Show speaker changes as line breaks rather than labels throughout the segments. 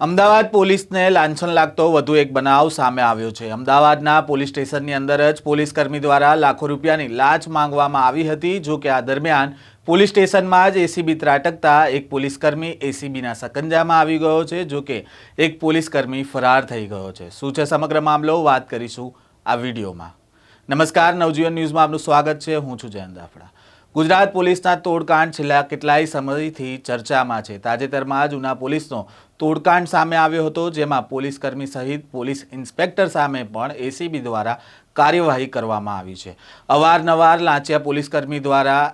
અમદાવાદ પોલીસને લાંછન લાગતો વધુ એક બનાવ સામે આવ્યો છે. અમદાવાદના પોલીસ સ્ટેશનની અંદર જ પોલીસ કર્મી દ્વારા લાખો રૂપિયાની લાંચ માંગવામાં આવી હતી, જો કે આ દરમિયાન પોલીસ સ્ટેશનમાં જ એસીબી ત્રાટકતા એક પોલીસકર્મી એસીબીના સકંજામાં આવી ગયો છે, જો કે એક પોલીસકર્મી ફરાર થઈ ગયો છે. શું છે સમગ્ર મામલો? વાત કરીશું આ વિડીયોમાં. નમસ્કાર, નવજીવન ન્યૂઝમાં આપનું સ્વાગત છે. હું છું જયંત દાફડા. ગુજરાત પોલીસના તોડકાંડ છેલ્લા કેટલાય સમયથી ચર્ચામાં છે. તાજેતરમાં જ ઉના પોલીસનો તોડકાંડ સામે આવ્યો હતો, જેમાં પોલીસકર્મી સહિત પોલીસ ઇન્સ્પેક્ટર સામે પણ એસીબી દ્વારા કાર્યવાહી કરવામાં આવી છે. અવારનવાર લાંચિયા પોલીસકર્મી દ્વારા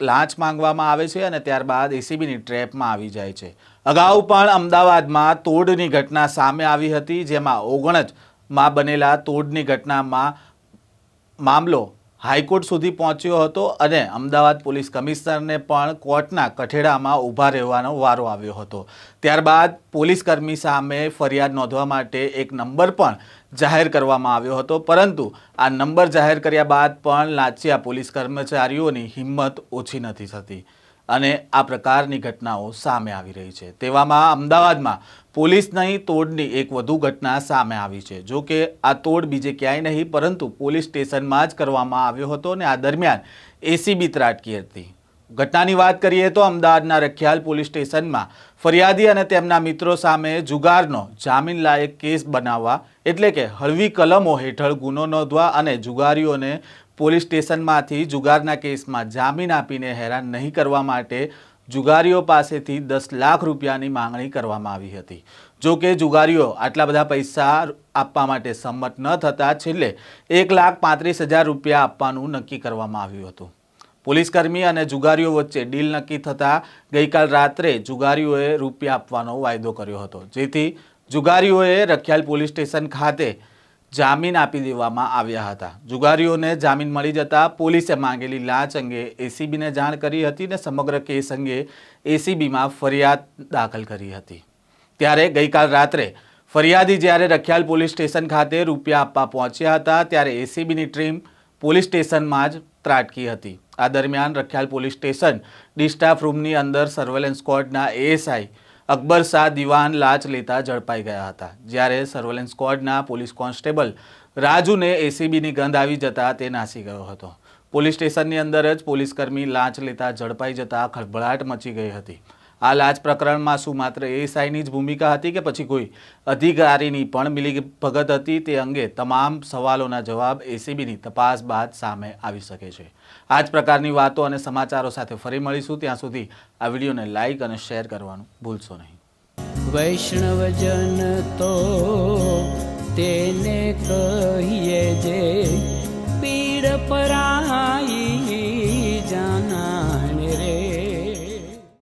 લાંચ માંગવામાં આવે છે અને ત્યારબાદ એસીબીની ટ્રેપમાં આવી જાય છે. અગાઉ પણ અમદાવાદમાં તોડની ઘટના સામે આવી હતી, જેમાં ઓગણજમાં બનેલા તોડની ઘટનામાં મામલો હાઈકોર્ટ સુધી પહોંચ્યો હતો અને અમદાવાદ પોલીસ કમિશનરને પણ કોર્ટના કઠેડામાં ઊભા રહેવાનો વારો આવ્યો હતો. ત્યારબાદ પોલીસકર્મી સામે ફરિયાદ નોંધવા માટે એક નંબર પણ જાહેર કરવામાં આવ્યો હતો. પરંતુ આ નંબર જાહેર કર્યા બાદ પણ લાંચિયા પોલીસ કર્મચારીઓની હિંમત ઓછી નથી થતી અને આ પ્રકારની ઘટનાઓ સામે આવી રહી છે. તેવામાં અમદાવાદમાં પોલીસ નહીં તોડની એક વધુ ઘટના સામે આવી છે. જો કે આ તોડ બીજે ક્યાંય નહીં, પરંતુ પોલીસ સ્ટેશનમાં જ કરવામાં આવ્યો હતો અને આ દરમિયાન એસીબી ત્રાટકી હતી. ઘટનાની વાત કરીએ તો અમદાવાદના રખિયાલ પોલીસ સ્ટેશનમાં ફરિયાદી અને તેમના મિત્રો સામે જુગારનો જામીન લાયક કેસ બનાવવા, એટલે કે હળવી કલમો હેઠળ ગુનો નોંધવા અને જુગારીઓને પોલીસ સ્ટેશનમાંથી જુગારના કેસમાં જામીન આપીને હેરાન નહીં કરવા માટે જુગારીઓ પાસેથી દસ લાખ રૂપિયાની માંગણી કરવામાં આવી હતી. જો કે જુગારીઓ આટલા બધા પૈસા આપવા માટે સંમત ન થતાં છેલ્લે એક લાખ પાંત્રીસ હજાર રૂપિયા આપવાનું નક્કી કરવામાં આવ્યું હતું. પોલીસકર્મી અને જુગારીઓ વચ્ચે ડીલ નક્કી થતાં ગઈકાલ રાત્રે જુગારીઓએ રૂપિયા આપવાનો વાયદો કર્યો હતો. જેથી જુગારીઓએ રખિયાલ પોલીસ સ્ટેશન ખાતે જામીન આપી દેવામાં આવ્યા હતા. જુગારીઓને જામીન મળી જતા પોલીસે માંગેલી લાંચ અંગે એસીબીને જાણ કરી હતી અને સમગ્ર કેસ અંગે એસીબીમાં ફરિયાદ દાખલ કરી હતી. ત્યારે ગઈકાલ રાત્રે ફરિયાદી જ્યારે રખિયાલ પોલીસ સ્ટેશન ખાતે રૂપિયા આપવા પહોંચ્યા હતા, ત્યારે એસીબીની ટીમ પોલીસ સ્ટેશનમાં જ ત્રાટકી હતી. આ દરમિયાન રખિયાલ પોલીસ સ્ટેશન ડિસ્ટાફ રૂમની અંદર સર્વેલન્સ સ્ક્વોડના એએસઆઈ અકબર શાહ દિવાન લાંચ લેતા ઝડપાઈ ગયા હતા. જ્યારે સર્વેલન્સ સ્ક્વોડના પોલીસ કોન્સ્ટેબલ રાજુને એસીબીની ગંધ આવી જતા તે નાસી ગયો હતો. પોલીસ સ્ટેશનની અંદર જ પોલીસકર્મી લાંચ લેતા ઝડપાઈ જતા ખળભળાટ મચી ગઈ હતી. આ લાજ પ્રકરણમાં શું માત્ર એએસઆઈની જ ભૂમિકા હતી કે પછી કોઈ અધિકારીની પણ મિલી ભગત હતી તે અંગે તમામ સવાલોના જવાબ એસીબીની તપાસ બાદ સામે આવી શકે છે. આ જ પ્રકારની વાતો અને સમાચારો સાથે ફરી મળીશું. ત્યાં સુધી આ વિડીયોને લાઇક અને શેર કરવાનું ભૂલશો નહીં.
વૈષ્ણવજન તો તેને કહીએ જે પીડ પરા